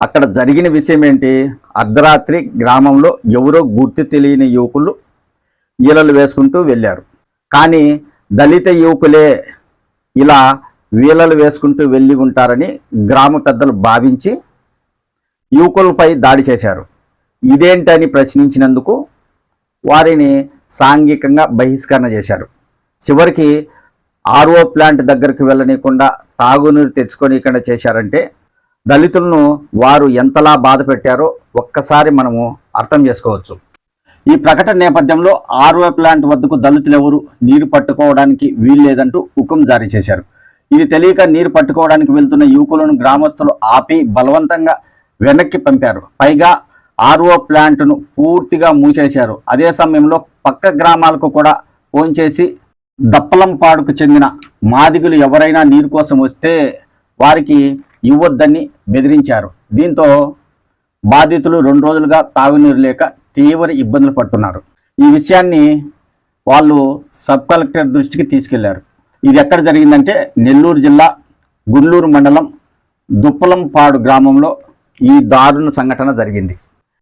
అక్కడ జరిగిన విషయం ఏంటి? అర్ధరాత్రి గ్రామంలో ఎవరో గుర్తు తెలియని యువకులు ఈలలు వేసుకుంటూ వెళ్ళారు. కానీ దళిత యువకులే ఇలా వీలలు వేసుకుంటూ వెళ్ళి ఉంటారని గ్రామ పెద్దలు భావించి యువకులపై దాడి చేశారు. ఇదేంటని ప్రశ్నించినందుకు వారిని సాంఘికంగా బహిష్కరణ చేశారు. చివరికి ఆర్ఓ ప్లాంట్ దగ్గరికి వెళ్ళనీయకుండా తాగునీరు తెచ్చుకోనీయకుండా చేశారంటే దళితులను వారు ఎంతలా బాధ పెట్టారో ఒక్కసారి మనము అర్థం చేసుకోవచ్చు. ఈ ప్రకటన నేపథ్యంలో ఆర్ఓ ప్లాంట్ వద్దకు దళితులు ఎవరు నీరు పట్టుకోవడానికి వీల్లేదంటూ హుకుం జారీ చేశారు. ఇది తెలియక నీరు పట్టుకోవడానికి వెళ్తున్న యువకులను గ్రామస్తులు ఆపి బలవంతంగా వెనక్కి పంపారు. పైగా ఆర్ఓ ప్లాంట్ను పూర్తిగా మూసేశారు. అదే సమయంలో పక్క గ్రామాలకు కూడా ఫోన్ చేసి దప్పలంపాడుకు చెందిన మాదిగులు ఎవరైనా నీరు కోసం వస్తే వారికి ఇవ్వొద్దని బెదిరించారు. దీంతో బాధితులు రెండు రోజులుగా తాగునీరు లేక తీవ్ర ఇబ్బందులు పడుతున్నారు. ఈ విషయాన్ని వాళ్ళు సబ్ కలెక్టర్ దృష్టికి తీసుకెళ్ళారు. ఇది ఎక్కడ జరిగిందంటే నెల్లూరు జిల్లా గుండ్లూరు మండలం దుప్పలంపాడు గ్రామంలో ఈ దారుణ సంఘటన జరిగింది.